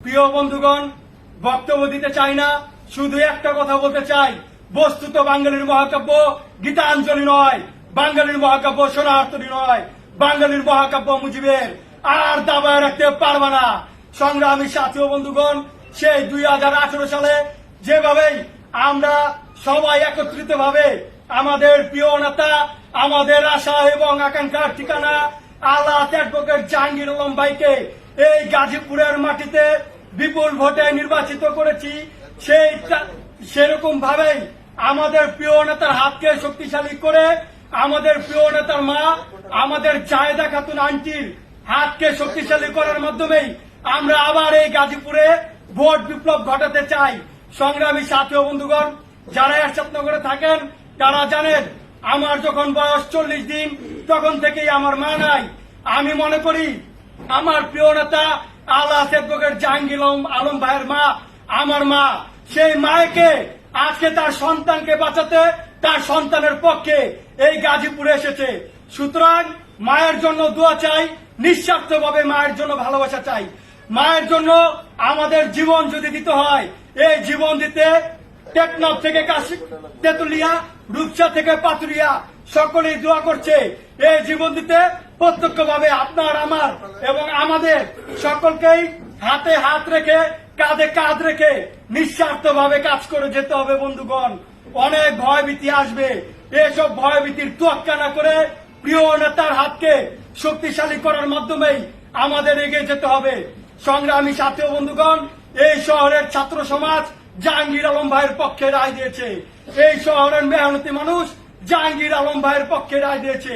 প্রিয় বন্ধুগণ, বক্তব্য দিতে চাই না, শুধু একটা কথা বলতে চাই। বস্তুত বাঙালির মহাকাব্য গীতাঞ্জলি নয়, বাঙালির মহাকাব্য সোনার্তনী নয়, বাঙালির মহাকাব্য মুজিবের আর দাবায় রাখতে পারবে না। সংগ্রামী সাথী বন্ধুগণ, সেই দুই হাজার আঠারো সালে যেভাবেই আমরা সবাই একত্রিত ভাবে আমাদের প্রিয় নেতা, আমাদের আশা এবং আকাঙ্ক্ষার ঠিকানা আল্লাহ অ্যাডভোকেট জাহাঙ্গীর আলম ভাইকে এই গাজীপুরের মাটিতে বিপুল ভোটে নির্বাচিত করেছি, সেই সেরকম ভাবেই আমাদের প্রিয় নেতার হাতকে শক্তিশালী করে আমাদের প্রিয় নেতার মা, আমাদের জায়দা খাতুন আন্টির হাতকে শক্তিশালী করার মাধ্যমেই আমরা আবার এই গাজীপুরে ভোট বিপ্লব ঘটাতে চাই। সংগ্রামী সাথী বন্ধুগণ, যারা এরশাদনগরে থাকেন, তারা জানেন, আমার যখন বয়স চল্লিশ দিন, তখন থেকেই আমার মা নাই। আমি মনে করি আমার প্রিয় নেতা আল্লাহ সেদ্বকের জাহাঙ্গীর আলম ভাইয়ের মা, আমার মা, সেই মায়কে আজকে তার সন্তানকে বাঁচাতে, তার সন্তানের পক্ষে এই গাজীপুরে এসেছে। সুতরাং মায়ের জন্য দোয়া চাই, নিঃস্বার্থভাবে মায়ের জন্য ভালোবাসা চাই। মায়ের জন্য আমাদের জীবন যদি দিতে হয়, এই জীবন দিতে টেকনাফ থেকে কাশি, তেতুলিয়া, রূপসা থেকে পাতুরিয়া সকলেই দোয়া করছে, এই জীবন দিতে প্রত্যক্ষভাবে আপনার, আমার এবং আমাদের সকলকেই হাতে হাত রেখে, কাঁধে কাঁধ রেখে নিঃস্বার্থভাবে কাজ করে যেতে হবে বন্ধুগণ। অনেক ভয়ভীতি আসবে। এসব ভয়ভীতির তোয়াক্কা না করে প্রিয় নেতার হাতকে শক্তিশালী করার মাধ্যমেই আমাদের এগিয়ে যেতে হবে। সংগ্রামী সাথী বন্ধুগণ, এই শহরের ছাত্র সমাজ জাহাঙ্গীর আলম ভাইয়ের পক্ষে রায় দিয়েছে। এই শহরের মেহনতি মানুষ জাহাঙ্গীর আলম ভাইয়ের পক্ষে রায় দিয়েছে।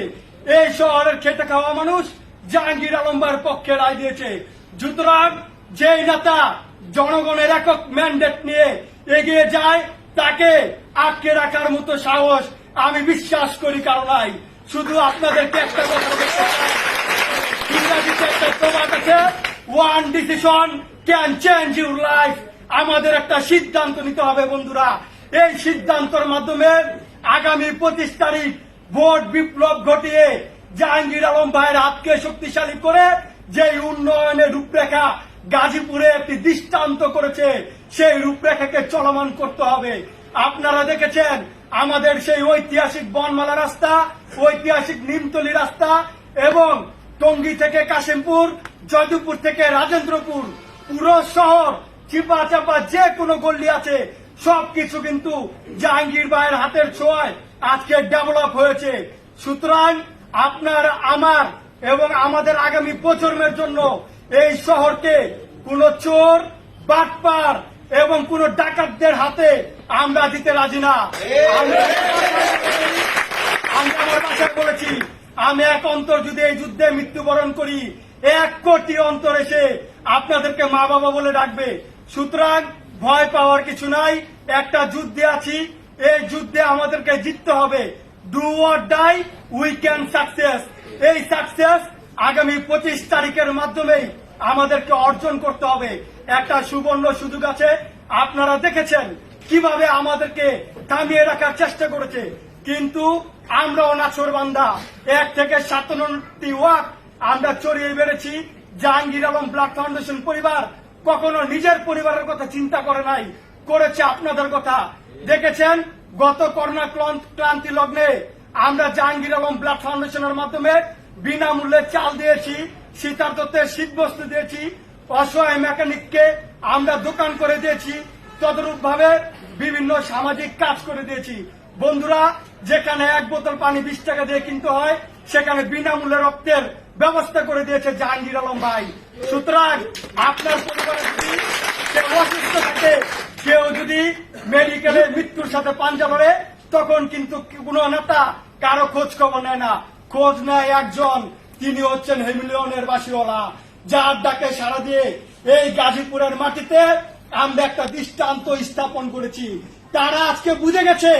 এই শহরের খেটে খাওয়া মানুষ জাহাঙ্গীর আলম ভাইয়ের পক্ষে রায় দিয়েছে। সুতরাং যেই নেতা জনগণের একক ম্যান্ডেট নিয়ে এগিয়ে যায়, তাকে আটকে রাখার মতো সাহস আমি বিশ্বাস করি কারও নাই। শুধু আপনাদেরকে একটা কথা বলতে চাই। একটা প্রবাদ আছে one decision can change your life আমাদের একটা সিদ্ধান্ত নিতে হবে বন্ধুরা। এই সিদ্ধান্তের মাধ্যমে আগামী পঁচিশ তারিখ ভোট বিপ্লব ঘটিয়ে জাহাঙ্গীর আলম ভাইয়ের হাতকে শক্তিশালী করে যে উন্নয়নের রূপরেখা গাজীপুরে একটি দৃষ্টান্ত করেছে, সেই রূপরেখাকে চলমান করতে হবে। আপনারা দেখেছেন, আমাদের সেই ঐতিহাসিক বনমালা রাস্তা, ঐতিহাসিক নিমতলি রাস্তা এবং টঙ্গী থেকে কাশিমপুর, জয়দুপুর থেকে রাজেন্দ্রপুর, পুরো শহর চিপা চাপা যে কোনো গল্লি আছে সবকিছু কিন্তু জাহাঙ্গীর ভাইয়ের হাতের ছোঁয়ায় আজকে ডেভেলপ হয়েছে। সুতরাং আপনার, আমার এবং আমাদের আগামী প্রজন্মের জন্য এই শহরকে কোন চোর, বাটপার এবং কোন ডাকাতদের হাতে আমরা দিতে রাজি না। আমি আমার বাসায় বলেছি, আমি এক অন্তর যদি এই যুদ্ধে মৃত্যুবরণ করি, এক কোটি অন্তর এসে আপনাদেরকে মা বাবা বলে ডাকবে। সুতরাং ভয় পাওয়ার কিছু নাই, একটা যুদ্ধে আছি, এই যুদ্ধে আমাদেরকে জিততে হবে। Do or die we can success এই সাকসেস আগামী পঁচিশ তারিখের মাধ্যমেই আমাদেরকে অর্জন করতে হবে। একটা সুবর্ণ সুযোগ আছে, আপনারা দেখেছেন কীভাবে আমাদেরকে থামিয়ে রাখার চেষ্টা করেছে। কিন্তু আমরা অনাচর বান্দা। এক থেকে সাতান্নটি ওয়াক আমরা চড়িয়ে বেড়েছি। জাহাঙ্গীর আলম ব্লাড ফাউন্ডেশন পরিবার কখনো নিজের পরিবারের কথা চিন্তা করে নাই, করেছে আপনাদের কথা। দেখেছেন? গত করোনা ক্লান্ত- লগ্নে আমরা জাহাঙ্গীর আলম ব্লাড ফাউন্ডেশনের মাধ্যমে বিনামূল্যে চাল দিয়েছি শীতার্থতে শীত বস্তু দিয়েছি, অসহায় মেকানিককে আমরা দোকান করে দিয়েছি তদরূপ ভাবে বিভিন্ন সামাজিক কাজ করে দিয়েছি। বন্ধুরা যেখানে এক বোতল পানি বিশ টাকা দিয়ে কিনতে হয়, সেখানে বিনামূল্যে রক্তের ব্যবস্থা করে দিয়েছে জাহাঙ্গীর আলম ভাই। সুতরাং আপনার পরিবারে কেউ যদি মেডিকেলে মৃত্যুর সাথে পাঞ্জা লড়ে, তখন কিন্তু কোন নেতা কারও খোঁজ খবর নেয় না। খোঁজ নেয় একজন, তিনি হচ্ছেন হেমিলিয়নের বাসিওয়ালা, যার ডাকে সারা দিয়ে এই গাজীপুরের মাটিতে আমরা একটা দৃষ্টান্ত স্থাপন করেছি। তারা আজকে বুঝে গেছে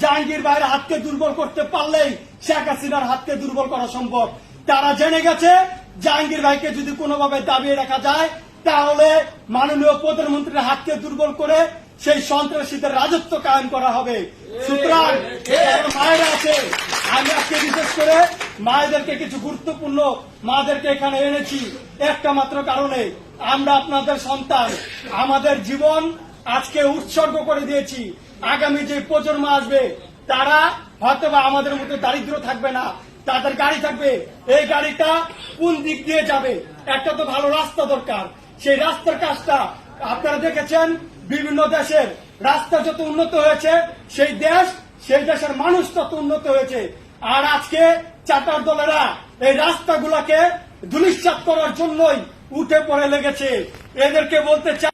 জাহাঙ্গীর ভাইয়ের হাতকে দুর্বল করতে পারলেই শেখ হাসিনার হাতকে দুর্বল করা সম্ভব। তারা জেনে গেছে, জাহাঙ্গীর ভাইকে যদি কোনোভাবে দাবিয়ে রাখা যায়, তাহলে মাননীয় প্রধানমন্ত্রীর হাতকে দুর্বল করে সেই সন্ত্রাসীদের রাজত্ব কায়েম করা হবে। সুতরাং মায়েরা আছে, আমি আজকে বিশেষ করে মায়েদেরকে কিছু গুরুত্বপূর্ণ মাদেরকে এখানে এনেছি। একটা মাত্র কারণে আমরা আপনাদের সন্তান, আমাদের জীবন আজকে উৎসর্গ করে দিয়েছি। আগামী যে প্রজন্ম আসবে, তারা হয়তো আমাদের মতো দারিদ্র থাকবে না, তাদের গাড়ি থাকবে। এই গাড়িটা কোন দিক দিয়ে যাবে? একটা তো ভালো রাস্তা দরকার। সেই রাস্তার কাজটা আপনারা দেখেছেন, বিভিন্ন দেশের রাস্তা যত উন্নত হয়েছে, সেই দেশ, সেই দেশের মানুষ তত উন্নত হয়েছে। আর আজকে চাটার দলেরা এই রাস্তাগুলোকে ধুলিশ্বাত করার জন্যই উঠে পড়ে লেগেছে। এদেরকে বলতে চাই